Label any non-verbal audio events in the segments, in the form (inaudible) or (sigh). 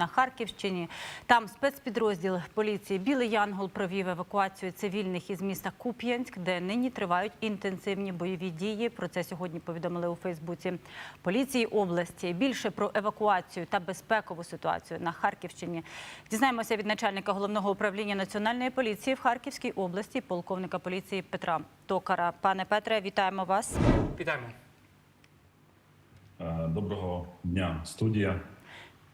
на Харківщині. Там спецпідрозділ поліції Білий Янгол провів евакуацію цивільних із міста Куп'янськ, де нині тривають інтенсивні бойові дії. Про це сьогодні повідомили у Фейсбуці поліції області. Більше про евакуацію та безпекову ситуацію на Харківщині дізнаємося від начальника головного управління національної поліції в Харківській області, полковника поліції Петра Токара. Пане Петре, вітаємо вас. Вітаємо. Е, Доброго дня, студія.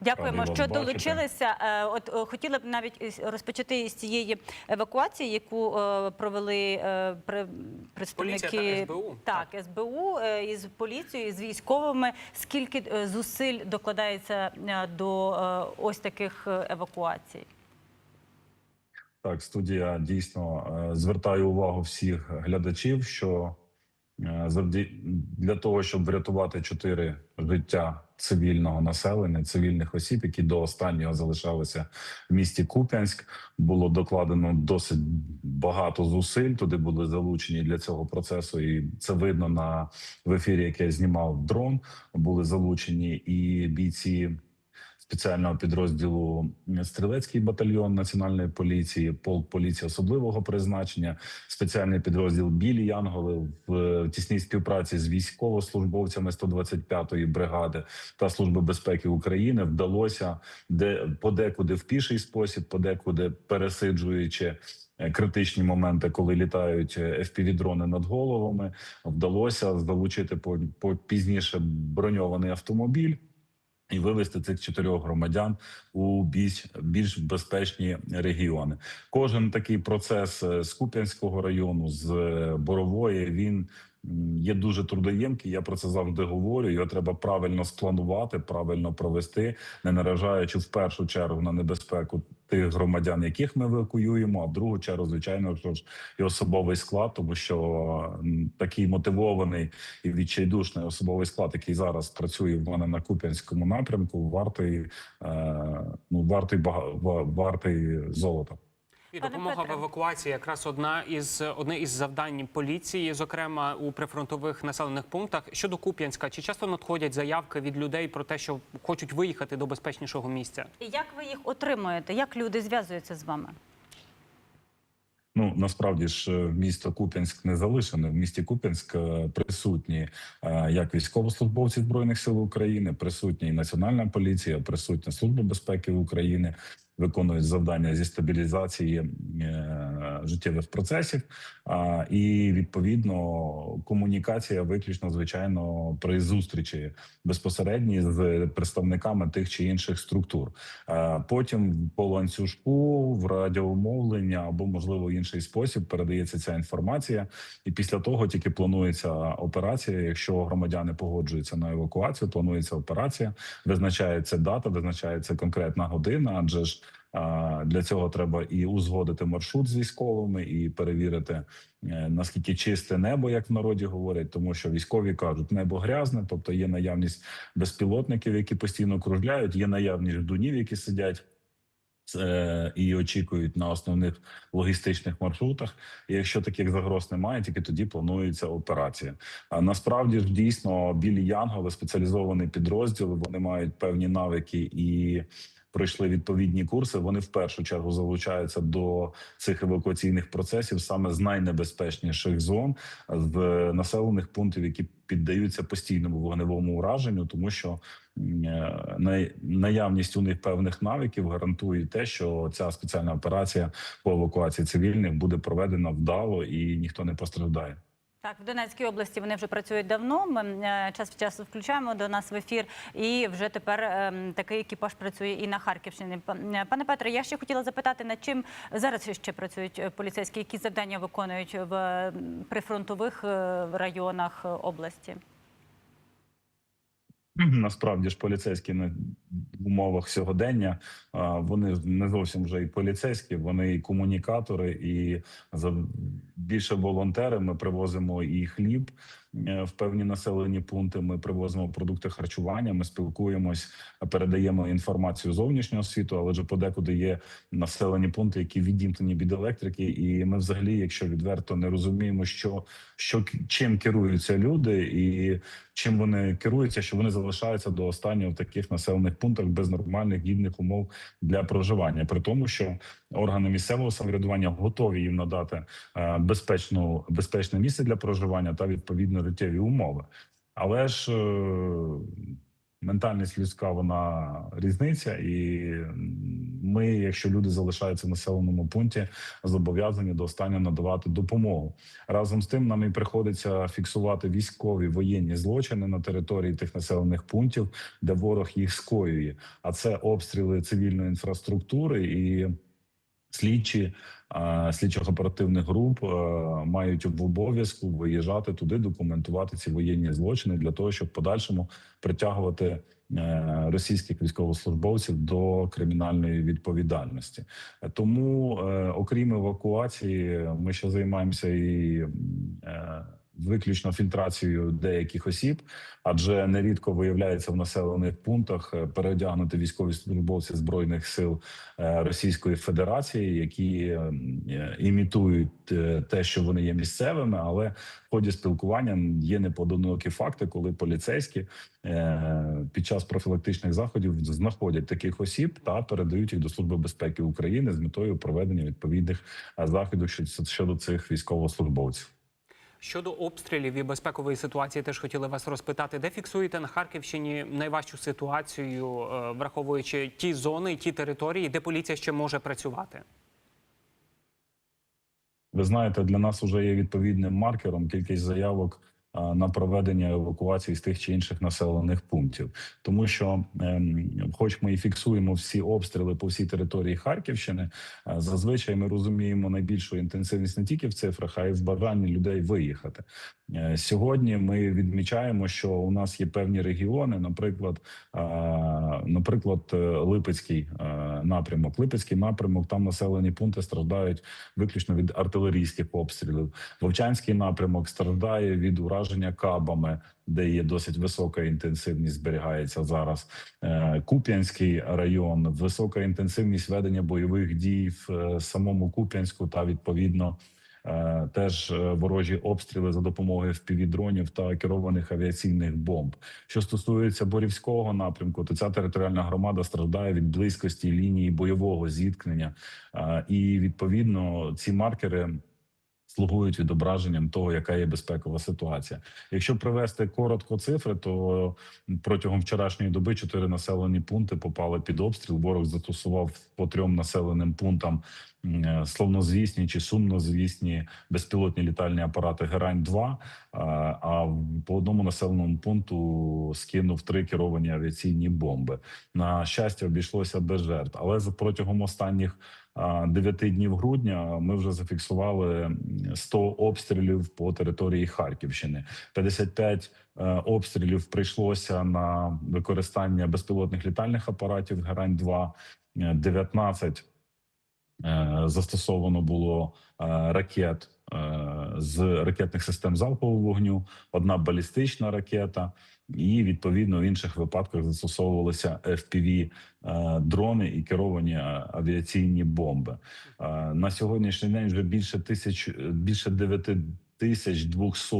Дякуємо, що бачити. долучилися. Е, От е, хотіли б навіть розпочати із цієї евакуації, яку е, провели при- представники Поліція та СБУ. Так, СБУ е, із поліцією, з військовими. Скільки зусиль докладається до ось таких евакуацій? Так, студія дійсно звертає увагу всіх глядачів, що завді- для того, щоб врятувати чотири життя цивільного населення, цивільних осіб, які до останнього залишалися в місті Куп'янськ, було докладено досить багато зусиль. Туди були залучені для цього процесу, і це видно на в ефірі, яке я знімав дрон. Були залучені і бійці спеціального підрозділу стрілецький батальйон національної поліції, полк поліції особливого призначення, спеціальний підрозділ Білі Янголи в тісній співпраці з військовослужбовцями 125-ї бригади та служби безпеки України вдалося де подекуди в піший спосіб, подекуди пересиджуючи. е, Критичні моменти, коли літають е, FPV-дрони над головами, вдалося залучити по, по пізніше броньований автомобіль і вивести цих чотирьох громадян у більш більш безпечні регіони. Кожен такий процес е, з Куп'янського району, з е, Борової, він є дуже трудоємкий. Я про це завжди говорю. Його треба правильно спланувати, правильно провести, не наражаючи в першу чергу на небезпеку тих громадян, яких ми евакуюємо, а в другу чергу, звичайно, ж і особовий склад, тому що такий мотивований і відчайдушний особовий склад, який зараз працює в мене на Куп'янському напрямку, вартий е, ну вартий вартий золота. І Пане допомога Петре. в евакуації якраз одна із одне із завдань поліції, зокрема у прифронтових населених пунктах. Щодо Куп'янська, чи часто надходять заявки від людей про те, що хочуть виїхати до безпечнішого місця? І як ви їх отримуєте? Як люди зв'язуються з вами? Ну насправді ж е, місто Куп'янськ не залишене. В місті Куп'янськ е, присутні е, як військовослужбовці збройних сил України, присутня і національна поліція, присутня служба безпеки України. Виконують завдання зі стабілізації е, життєвих процесів, і відповідно комунікація виключно звичайно при зустрічі безпосередній з представниками тих чи інших структур. Е, Потім по ланцюжку в радіомовлення або можливо інший спосіб передається ця інформація, і після того тільки планується операція. Якщо громадяни погоджуються на евакуацію, планується операція, визначається дата, визначається конкретна година, адже ж. Для цього треба і узгодити маршрут з військовими, і перевірити е, наскільки чисте небо, як в народі говорять, тому що військові кажуть, небо грязне, тобто є наявність безпілотників, які постійно кружляють, є наявність ждунів, які сидять. е, І очікують на основних логістичних маршрутах. І якщо таких загроз немає, тільки тоді планується операція. А насправді ж дійсно білі янголи, спеціалізований підрозділ. Вони мають певні навики і пройшли відповідні курси. Вони в першу чергу залучаються до цих евакуаційних процесів саме з найнебезпечніших зон з населених пунктів, які піддаються постійному вогневому ураженню, тому що е, наявність у них певних навиків гарантує те, що ця спеціальна операція по евакуації цивільних буде проведена вдало і ніхто не постраждає. Так, в Донецькій області вони вже працюють давно. Ми е, час від часу включаємо до нас в ефір, і вже тепер ем, такий екіпаж працює і на Харківщині. Е, Пане Петре, я ще хотіла запитати, над чим зараз ще працюють е, поліцейські, які завдання виконують в прифронтових районах області? (clears throat) Насправді ж поліцейські на умовах сьогодення вони не зовсім вже і поліцейські, вони і комунікатори, і за більше волонтери. Ми привозимо і хліб, е, в певні населені пункти. Ми привозимо продукти харчування. Ми спілкуємось, передаємо інформацію зовнішнього світу, але ж подекуди є населені пункти, які відімкнені від електрики. І ми, взагалі, якщо відверто не розуміємо, що, що чим керуються люди, і чим вони керуються, що вони залишаються до останнього в таких населених пунктах без нормальних гідних умов для проживання, при тому, що органи місцевого самоврядування готові їм надати е, безпечну безпечне місце для проживання та відповідно життєві умови. Але ж е, ментальність людська вона різниця, і ми, якщо люди залишаються в населеному пункті, зобов'язані до останнього надавати допомогу. Разом з тим, нам і приходиться фіксувати військові воєнні злочини на території тих населених пунктів, де ворог їх скоює. А це обстріли цивільної інфраструктури і слідчі слідчих оперативних груп е, мають в обов'язку виїжджати туди, документувати ці воєнні злочини для того, щоб в подальшому притягувати е, російських військовослужбовців до кримінальної відповідальності. Тому, е, окрім евакуації, ми ще займаємося і виключно фільтрацією деяких осіб, адже нерідко виявляється в населених пунктах е, переодягнути військові службовці збройних сил е, Російської Федерації, які е, імітують те, що вони є місцевими, але в ході спілкування є непоодинокі факти, коли поліцейські під час профілактичних заходів знаходять таких осіб та передають їх до Служби безпеки України з метою проведення відповідних заходів щодо цих військовослужбовців. Щодо обстрілів і безпекової ситуації, теж хотіли вас розпитати, де фіксуєте на Харківщині найважчу ситуацію, е, враховуючи ті зони, ті території, де поліція ще може працювати? Ви знаєте, для нас вже є відповідним маркером кількість заявок на проведення евакуації з тих чи інших населених пунктів, тому що, ем, хоч ми і фіксуємо всі обстріли по всій території Харківщини, зазвичай ми розуміємо найбільшу інтенсивність не тільки в цифрах, а й в бажанні людей виїхати. Е, Сьогодні ми відмічаємо, що у нас є певні регіони, наприклад, наприклад, е, Липецький е, напрямок. Липецький напрямок там населені пункти страждають виключно від артилерійських обстрілів. Вовчанський напрямок страждає від ураження кабами, де є досить висока інтенсивність зберігається зараз. Е, Куп'янський район, висока інтенсивність ведення бойових дій в е, самому Куп'янську та відповідно. е, Теж ворожі обстріли за допомогою FPV-дронів та керованих авіаційних бомб. Що стосується Борівського напрямку, то ця територіальна громада страждає від близькості лінії бойового зіткнення, і відповідно ці маркери слугують відображенням того, яка є безпекова ситуація. Якщо привести коротко цифри, то протягом вчорашньої доби чотири населені пункти попали під обстріл. Ворог застосував по трьом населеним пунктам словнозвісні чи сумнозвісні безпілотні літальні апарати Герань 2 а по одному населеному пункту скинув три керовані авіаційні бомби. На щастя, обійшлося без жертв, але за протягом останніх а, дев'яти днів грудня ми вже зафіксували м, 100 обстрілів по території Харківщини. 55 е, обстрілів прийшлося на використання безпілотних літальних апаратів Герань 2 е, 19 е, застосовано було е, ракет е, з ракетних систем залпового вогню, одна балістична ракета, і відповідно в інших випадках застосовувалися FPV е, дрони і керовані е, авіаційні бомби. Е, На сьогоднішній день вже більше тисяч більше 9200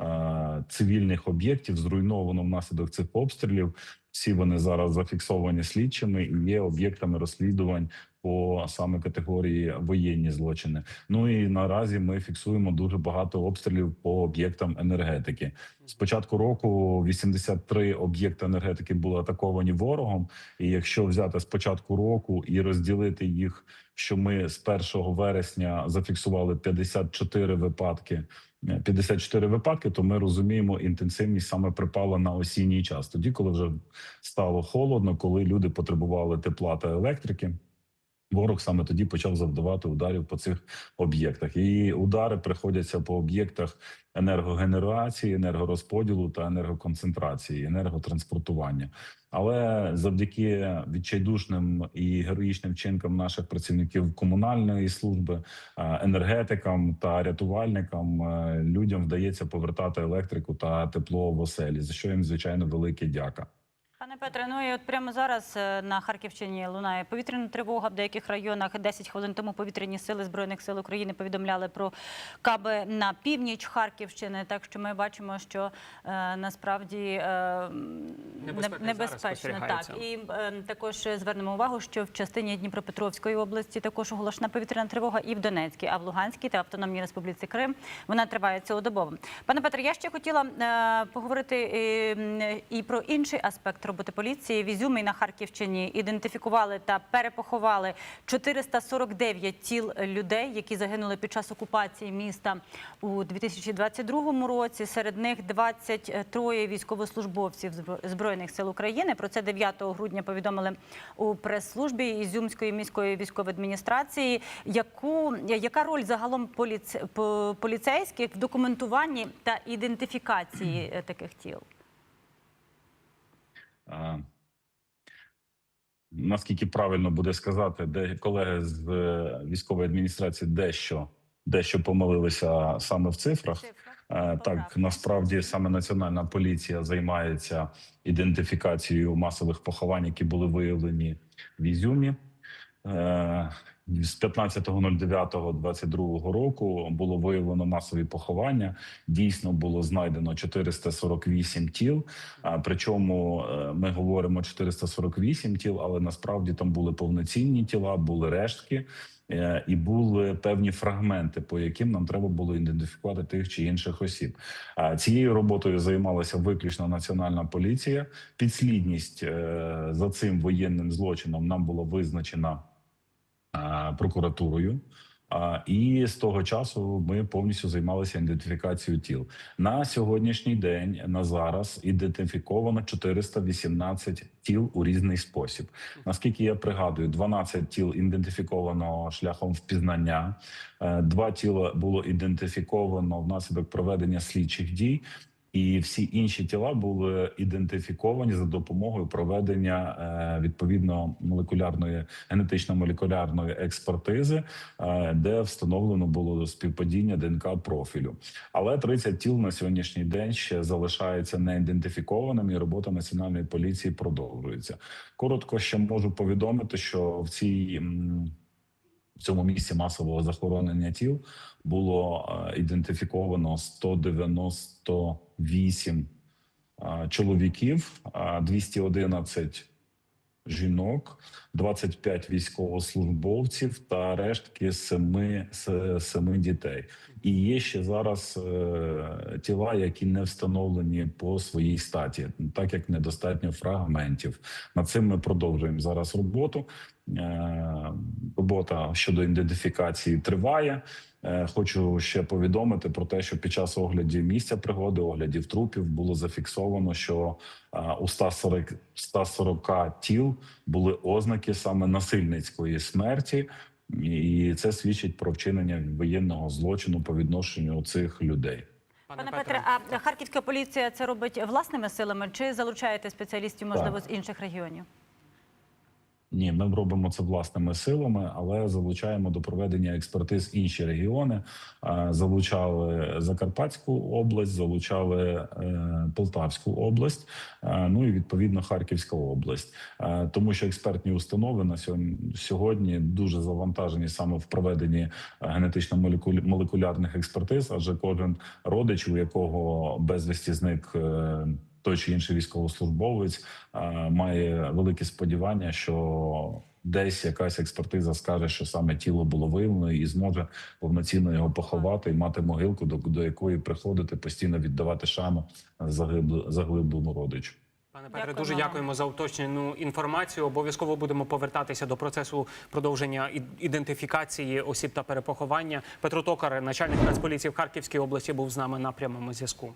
е, цивільних об'єктів зруйновано внаслідок цих обстрілів. Всі вони зараз зафіксовані слідчими і є об'єктами розслідувань по саме категорії воєнні злочини. Ну і наразі ми фіксуємо дуже багато обстрілів по об'єктам енергетики. З початку року 83 об'єкти енергетики були атаковані ворогом. І якщо взяти з початку року і розділити їх, що ми з 1 вересня зафіксували 54 випадки. Е, 54 випадки, то ми розуміємо, інтенсивність саме припала на осінній час. Тоді, коли вже стало холодно, коли люди потребували тепла та електрики. Ворог саме тоді почав завдавати ударів по цих об'єктах. І удари приходяться по об'єктах енергогенерації, енергорозподілу та енергоконцентрації, енерготранспортування. Але завдяки відчайдушним і героїчним вчинкам наших працівників комунальної служби, е, енергетикам та рятувальникам е, людям вдається повертати електрику та тепло в оселі, за що їм звичайно велике дяка. Пане Петре, ну і от прямо зараз е, на Харківщині лунає повітряна тривога в деяких районах. 10 хвилин тому повітряні сили збройних сил України повідомляли про каби на північ Харківщини. Так що ми бачимо, що е, насправді е, і небезпечно. Так і е, також звернемо увагу, що в частині Дніпропетровської області також оголошена повітряна тривога, і в Донецькій, а в Луганській та Автономній Республіці Крим вона триває цілодобово. Пане Петре, я ще хотіла е, поговорити е, і про інший аспект роботи поліції. В Ізюмі на Харківщині ідентифікували та перепоховали 449 тіл людей, які загинули під час окупації міста у 2022 році. Серед них 23 військовослужбовців збройних сил України. Про це 9 грудня повідомили у прес-службі Ізюмської міської військової адміністрації. Яку яка роль загалом поліц... поліцейських в документуванні та ідентифікації е, таких тіл? Е, Наскільки правильно буде сказати, де колеги з е, військової адміністрації дещо дещо помилилися саме в цифрах. Е, Так, насправді саме національна поліція займається ідентифікацією масових поховань, які були виявлені в Ізюмі. З 15.09.22 року було виявлено масові поховання. Дійсно було знайдено 448 тіл. Причому е, ми говоримо 448 тіл, але насправді там були повноцінні тіла, були рештки. е, І були певні фрагменти, по яким нам треба було ідентифікувати тих чи інших осіб. А цією роботою займалася виключно національна поліція. Підслідність е, за цим воєнним злочином нам була визначена прокуратурою. І з того часу ми повністю займалися ідентифікацією тіл. На сьогоднішній день на зараз ідентифіковано 418 тіл у різний спосіб. Наскільки я пригадую, 12 тіл ідентифіковано шляхом впізнання. е, Два тіла було ідентифіковано внаслідок проведення слідчих дій. І всі інші тіла були ідентифіковані за допомогою проведення е, відповідно молекулярної генетично-молекулярної експертизи, е, де встановлено було співпадіння ДНК профілю. Але 30 тіл на сьогоднішній день ще залишаються неідентифікованими, і робота національної поліції продовжується. Коротко ще можу повідомити, що в цій в цьому місці масового захоронення тіл було е, ідентифіковано 198 е, чоловіків, е, 211 жінок, 25 військовослужбовців та рештки семи, семи дітей. І є ще зараз е, тіла, які не встановлені по своїй статі, так як недостатньо фрагментів. Над цим ми продовжуємо зараз роботу. Е, робота щодо ідентифікації триває. Е, Хочу ще повідомити про те, що під час оглядів місця пригоди, оглядів трупів було зафіксовано, що е, у 140, 140 тіл були ознаки саме насильницької смерті, і це свідчить про вчинення воєнного злочину по відношенню цих людей. Пане Петре, а харківська поліція це робить власними силами чи залучаєте спеціалістів, можливо, з інших регіонів? Ні, ми робимо це власними силами, але залучаємо до проведення експертиз інші регіони. Залучали Закарпатську область, залучали е, Полтавську область, е, ну і відповідно Харківська область, Е, тому що експертні установи на сьогодні, дуже завантажені саме в проведенні генетично-молекулярних експертиз, адже кожен родич, у якого безвісті зник. Той чи інший військовослужбовець має великі сподівання, що десь якась експертиза скаже, що саме тіло було виявлено, і зможе повноцінно його поховати і мати могилку, до, до якої приходити постійно віддавати шану загиблу загиблому родичу. Пане Петре, Дякуємо дуже дякуємо за уточнену інформацію. Обов'язково будемо повертатися до процесу продовження ідентифікації осіб та перепоховання. Петро Токар, начальник Нацполіції в Харківській області, був з нами на прямому зв'язку.